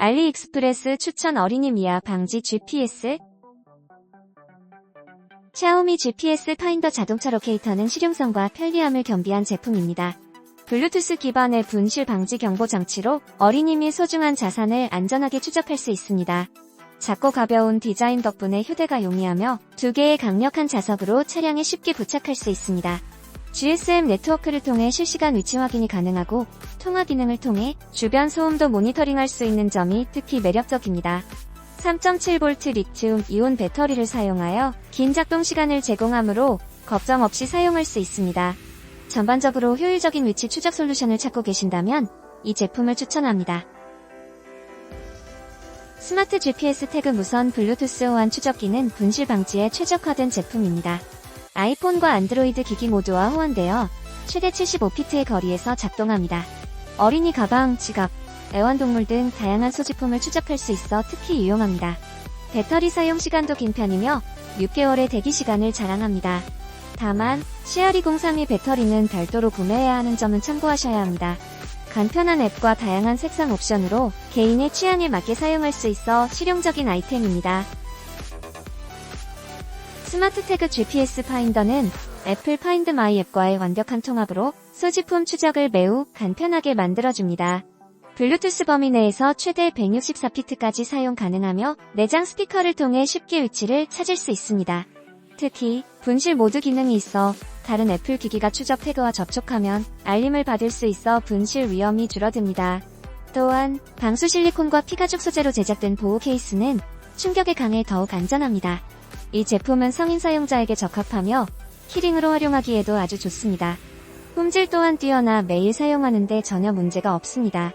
알리익스프레스 추천 어린이 미아 방지 GPS 샤오미 GPS 파인더 자동차 로케이터는 실용성과 편리함을 겸비한 제품입니다. 블루투스 기반의 분실 방지 경보 장치로 어린이 및 소중한 자산을 안전하게 추적할 수 있습니다. 작고 가벼운 디자인 덕분에 휴대가 용이하며 두 개의 강력한 자석으로 차량에 쉽게 부착할 수 있습니다. GSM 네트워크를 통해 실시간 위치 확인이 가능하고 통화 기능을 통해 주변 소음도 모니터링할 수 있는 점이 특히 매력적입니다. 3.7V 리튬 이온 배터리를 사용하여 긴 작동 시간을 제공하므로 걱정 없이 사용할 수 있습니다. 전반적으로 효율적인 위치 추적 솔루션을 찾고 계신다면 이 제품을 추천합니다. 스마트 GPS 태그 무선 블루투스 호환 추적기는 분실 방지에 최적화된 제품입니다. 아이폰과 안드로이드 기기 모두와 호환되어 최대 75피트의 거리에서 작동합니다. 어린이 가방, 지갑, 애완동물 등 다양한 소지품을 추적할 수 있어 특히 유용합니다. 배터리 사용 시간도 긴 편이며 6개월의 대기 시간을 자랑합니다. 다만 CR2032 배터리는 별도로 구매해야 하는 점은 참고하셔야 합니다. 간편한 앱과 다양한 색상 옵션으로 개인의 취향에 맞게 사용할 수 있어 실용적인 아이템입니다. 스마트 태그 GPS 파인더는 애플 파인드 마이 앱과의 완벽한 통합으로 소지품 추적을 매우 간편하게 만들어줍니다. 블루투스 범위 내에서 최대 164피트까지 사용 가능하며 내장 스피커를 통해 쉽게 위치를 찾을 수 있습니다. 특히 분실 모드 기능이 있어 다른 애플 기기가 추적 태그와 접촉하면 알림을 받을 수 있어 분실 위험이 줄어듭니다. 또한 방수 실리콘과 피가죽 소재로 제작된 보호 케이스는 충격에 강해 더욱 안전합니다. 이 제품은 성인 사용자에게 적합하며 키링으로 활용하기에도 아주 좋습니다. 품질 또한 뛰어나 매일 사용하는데 전혀 문제가 없습니다.